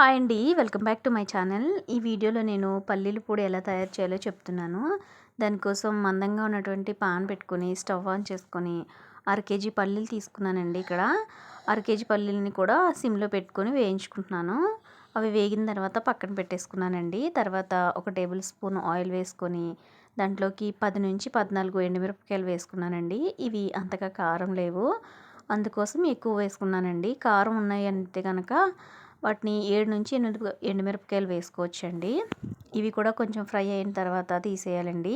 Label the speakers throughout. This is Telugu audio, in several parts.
Speaker 1: హాయ్ అండి. Welcome back to my channel. ఈ వీడియోలో నేను పల్లీల పొడి ఎలా తయారు చేయాలో చెప్తున్నాను. దానికోసం మందంగా ఉన్నటువంటి పాన్ పెట్టుకొని స్టవ్ ఆన్ చేసుకొని అర కేజీ పల్లీలు తీసుకున్నానండి ఇక్కడ. అర కేజీ పల్లీలని కూడా సిమ్లో పెట్టుకొని వేయించుకుంటున్నాను. అవి వేగిన తర్వాత పక్కన పెట్టేసుకున్నానండి. తర్వాత ఒక టేబుల్ స్పూన్ ఆయిల్ వేసుకొని దాంట్లోకి పది నుంచి పద్నాలుగు ఎండుమిరపకాయలు వేసుకున్నానండి. ఇవి అంతగా కారం లేవు. అందుకోసం ఎక్కువ వేసుకున్నానండి. కారం ఉన్నాయి అంటే కనుక వాటిని ఏడు నుంచి ఎనిమిది ఎండుమిరపకాయలు వేసుకోవచ్చండి. ఇవి కూడా కొంచెం ఫ్రై అయిన తర్వాత తీసేయాలండి.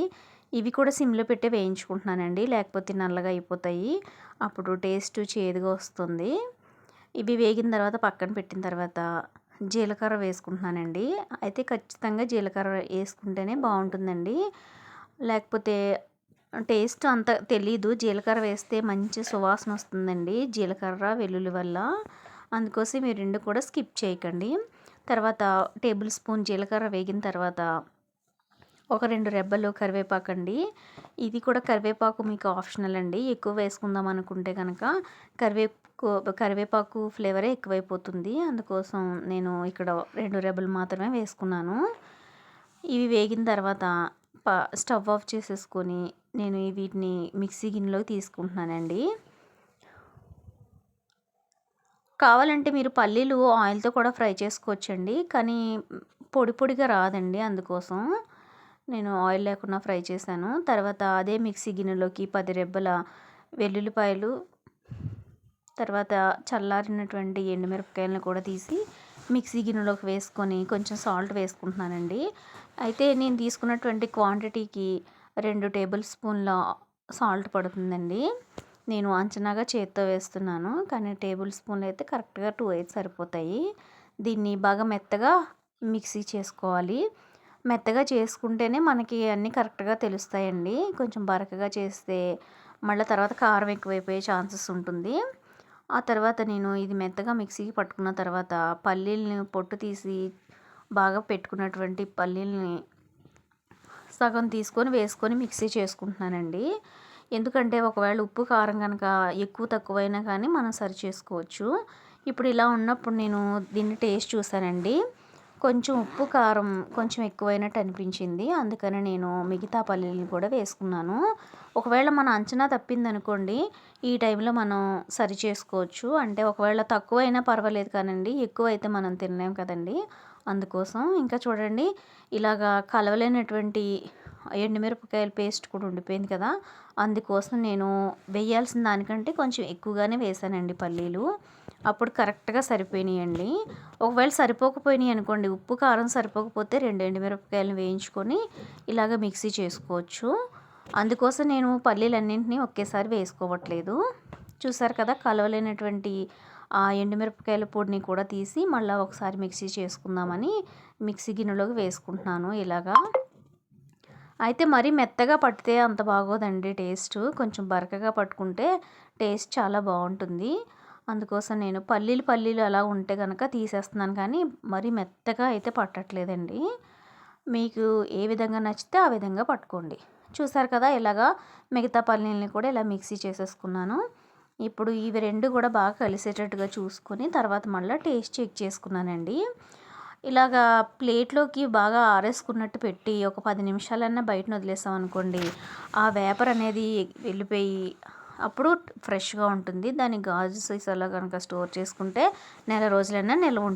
Speaker 1: ఇవి కూడా సిమ్లో పెట్టి వేయించుకుంటున్నానండి. లేకపోతే నల్లగా అయిపోతాయి. అప్పుడు టేస్ట్ చేదుగా వస్తుంది. ఇవి వేగిన తర్వాత పక్కన పెట్టిన తర్వాత జీలకర్ర వేసుకుంటున్నానండి. అయితే ఖచ్చితంగా జీలకర్ర వేసుకుంటేనే బాగుంటుందండి. లేకపోతే టేస్ట్ అంత తెలీదు. జీలకర్ర వేస్తే మంచి సువాసన వస్తుందండి. జీలకర్ర వెల్లుల్లి వల్ల. అందుకోసం మీరు రెండు కూడా స్కిప్ చేయకండి. తర్వాత టేబుల్ స్పూన్ జీలకర్ర వేగిన తర్వాత ఒక రెండు రెబ్బలు కరివేపాకు అండి. ఇది కూడా కరివేపాకు మీకు ఆప్షనల్ అండి. ఎక్కువ వేసుకుందాం అనుకుంటే కనుక కరివేపాకు కరివేపాకు ఫ్లేవరే ఎక్కువైపోతుంది. అందుకోసం నేను ఇక్కడ రెండు రెబ్బలు మాత్రమే వేసుకున్నాను. ఇవి వేగిన తర్వాత స్టవ్ ఆఫ్ చేసేసుకొని నేను వీటిని మిక్సీ గిన్నెలోకి తీసుకుంటున్నానండి. కావాలంటే మీరు పల్లీలు ఆయిల్తో కూడా ఫ్రై చేసుకోవచ్చండి. కానీ పొడి పొడిగా రాదండి అందుకోసం. నేను ఆయిల్ లేకుండా ఫ్రై చేశాను. తర్వాత అదే మిక్సీ గిన్నెలోకి పది రెబ్బల వెల్లుల్లిపాయలు తర్వాత చల్లారినటువంటి ఎండుమిరపకాయలను కూడా తీసి మిక్సీ గిన్నెలోకి వేసుకొని కొంచెం సాల్ట్ వేసుకుంటున్నానండి. అయితే నేను తీసుకున్నటువంటి క్వాంటిటీకి రెండు టేబుల్ స్పూన్ల సాల్ట్ పడుతుందండి. నేను అంచనాగా చేత్తో వేస్తున్నాను. కానీ టేబుల్ స్పూన్లు అయితే కరెక్ట్గా టూ అయితే సరిపోతాయి. దీన్ని బాగా మెత్తగా మిక్సీ చేసుకోవాలి. మెత్తగా చేసుకుంటేనే మనకి అన్నీ కరెక్ట్గా తెలుస్తాయండి. కొంచెం బరకగా చేస్తే మళ్ళీ తర్వాత కారం ఎక్కువైపోయే ఛాన్సెస్ ఉంటుంది. ఆ తర్వాత నేను ఇది మెత్తగా మిక్సీకి పట్టుకున్న తర్వాత పల్లీలని పొట్టు తీసి బాగా పెట్టుకున్నటువంటి పల్లీలని సగం తీసుకొని వేసుకొని మిక్సీ చేసుకుంటున్నానండి. ఎందుకంటే ఒకవేళ ఉప్పు కారం కనుక ఎక్కువ తక్కువైనా కానీ మనం సరి చేసుకోవచ్చు. ఇప్పుడు ఇలా ఉన్నప్పుడు నేను దీన్ని టేస్ట్ చూసానండి కొంచెం ఉప్పు కారం కొంచెం ఎక్కువైనట్టు అనిపించింది. అందుకని నేను మిగతా పల్లీలను కూడా వేసుకున్నాను. ఒకవేళ మన అంచనా తప్పిందనుకోండి ఈ టైంలో మనం సరి చేసుకోవచ్చు. అంటే ఒకవేళ తక్కువైనా పర్వాలేదు కానండి ఎక్కువ అయితే మనం తినలేం కదండి. అందుకోసం ఇంకా చూడండి ఇలాగా కలవలేనటువంటి ఎండుమిరపకాయల పేస్ట్ కూడా ఉండిపోయింది కదా. అందుకోసం నేను వేయాల్సిన దానికంటే కొంచెం ఎక్కువగానే వేసానండి పల్లీలు. అప్పుడు కరెక్ట్గా సరిపోయినాయండి. ఒకవేళ సరిపోకపోయినాయి అనుకోండి ఉప్పు కారం సరిపోకపోతే రెండు ఎండుమిరపకాయలను వేయించుకొని ఇలాగ మిక్సీ చేసుకోవచ్చు. అందుకోసం నేను పల్లీలన్నింటినీ ఒకేసారి వేసుకోవట్లేదు. చూసారు కదా కలవలేనటువంటి ఆ ఎండుమిరపకాయల పొడిని కూడా తీసి మళ్ళీ ఒకసారి మిక్సీ చేసుకుందామని మిక్సీ గిన్నెలోకి వేసుకుంటున్నాను ఇలాగా. అయితే మరీ మెత్తగా పట్టితే అంత బాగోదండి టేస్ట్. కొంచెం బరకగా పట్టుకుంటే టేస్ట్ చాలా బాగుంటుంది. అందుకోసం నేను పల్లీలు పల్లీలు అలా ఉంటే కనుక తీసేస్తున్నాను కానీ మరీ మెత్తగా అయితే పట్టట్లేదండి. మీకు ఏ విధంగా నచ్చితే ఆ విధంగా పట్టుకోండి. చూసారు కదా ఇలాగా మిగతా పల్లీలని కూడా ఇలా మిక్సీ చేసేసుకున్నాను. ఇప్పుడు ఇవి రెండు కూడా బాగా కలిసేటట్టుగా చూసుకొని తర్వాత మళ్ళీ టేస్ట్ చెక్ చేసుకున్నానండి. ఇలాగా ప్లేట్లోకి బాగా ఆరేసుకున్నట్టు పెట్టి ఒక పది నిమిషాలన్నా బయటను వదిలేసాం అనుకోండి ఆ వేపర్ అనేది వెళ్ళిపోయి అప్పుడు ఫ్రెష్గా ఉంటుంది. దాని గాజు సీసాలో కనుక స్టోర్ చేసుకుంటే నెల రోజులైనా నిల్వ ఉంటుంది